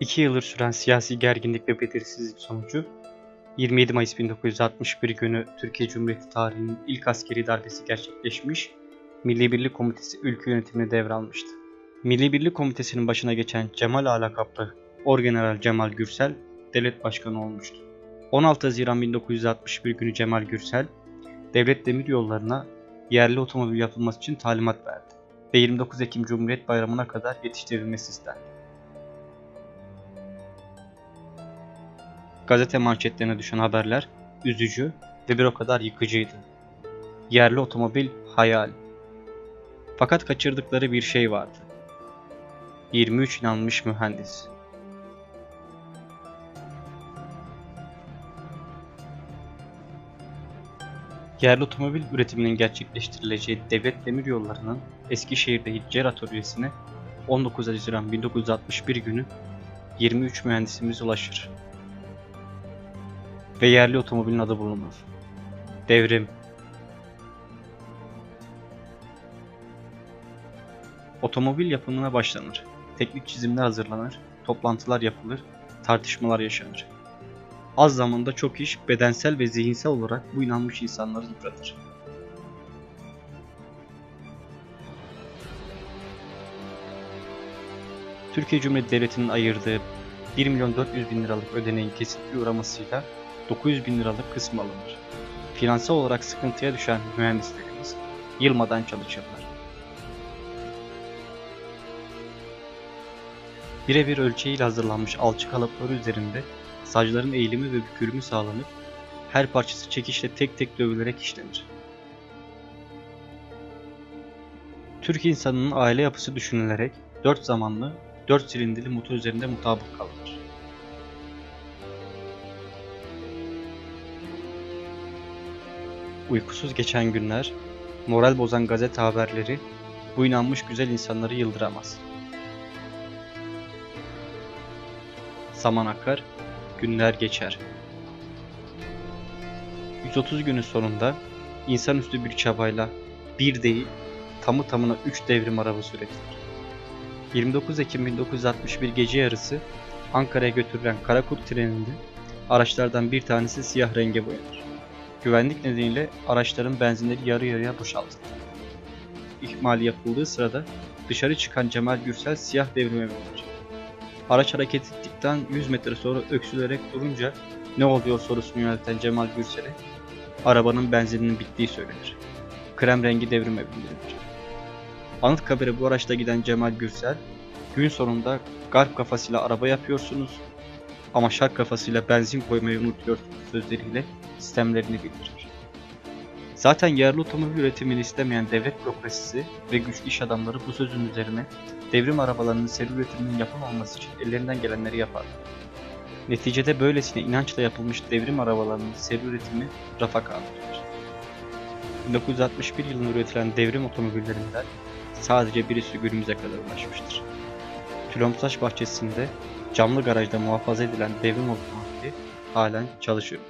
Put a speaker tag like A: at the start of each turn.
A: İki yıldır süren siyasi gerginlik ve belirsizlik sonucu 27 Mayıs 1961 günü Türkiye Cumhuriyeti tarihinin ilk askeri darbesi gerçekleşmiş, Milli Birlik Komitesi ülke yönetimini devralmıştı. Milli Birlik Komitesi'nin başına geçen Cemal Ağa lakaplı Orgeneral Cemal Gürsel devlet başkanı olmuştu. 16 Haziran 1961 günü Cemal Gürsel, devlet demiryollarına yerli otomobil yapılması için talimat verdi ve 29 Ekim Cumhuriyet Bayramı'na kadar yetiştirilmesi istendi. Gazete manşetlerine düşen haberler üzücü ve bir o kadar yıkıcıydı. Yerli otomobil hayal. Fakat kaçırdıkları bir şey vardı. 23 inanmış mühendis. Yerli otomobil üretiminin gerçekleştirileceği devlet demiryollarının Eskişehir'deki CER atölyesine 19 Haziran 1961 günü 23 mühendisimiz ulaşır ve yerli otomobilin adı bulunur. Devrim. Otomobil yapımına başlanır. Teknik çizimler hazırlanır, toplantılar yapılır, tartışmalar yaşanır. Az zamanda çok iş bedensel ve zihinsel olarak bu inanmış insanları yıpratır. Türkiye Cumhuriyeti Devleti'nin ayırdığı 1 milyon 400 bin liralık ödeneğin kesinti uğramasıyla 900 bin liralık kısmı alınır. Finansal olarak sıkıntıya düşen mühendislerimiz yılmadan çalışırlar. Birebir ölçeğiyle hazırlanmış alçı kalıpları üzerinde sacların eğilimi ve bükülümü sağlanıp her parçası çekişle tek tek dövülerek işlenir. Türk insanının aile yapısı düşünülerek 4 zamanlı 4 silindirli motor üzerinde mutabık kalınır. Uykusuz geçen günler, moral bozan gazete haberleri bu inanmış güzel insanları yıldıramaz. Zaman akar, günler geçer. 130 günün sonunda insanüstü bir çabayla bir değil, tamı tamına 3 devrim arabası üretilir. 29 Ekim 1961 gece yarısı Ankara'ya götürülen Karakurt treninde araçlardan bir tanesi siyah renge boyanır. Güvenlik nedeniyle araçların benzinleri yarı yarıya boşaltıldı. İhmali yapıldığı sırada dışarı çıkan Cemal Gürsel siyah devrime binir. Araç hareket ettikten 100 metre sonra öksülerek durunca ne oluyor sorusunu yönelten Cemal Gürsel'e arabanın benzininin bittiği söylenir. Krem rengi devrime bindirilir. Anıtkabir'e bu araçta giden Cemal Gürsel, gün sonunda garp kafasıyla araba yapıyorsunuz ama şark kafasıyla benzin koymayı unutuyorsunuz sözleriyle sistemlerini bildirir. Zaten yerli otomobil üretimini istemeyen devlet bürokrasisi ve güçlü iş adamları bu sözün üzerine devrim arabalarının seri üretiminin yapılmaması için ellerinden gelenleri yapar. Neticede böylesine inançla yapılmış devrim arabalarının seri üretimi rafa kaldırılır. 1961 yılında üretilen devrim otomobillerinden sadece birisi günümüze kadar ulaşmıştır. Tülomsaç bahçesinde camlı garajda muhafaza edilen devrim otomobili halen çalışıyor.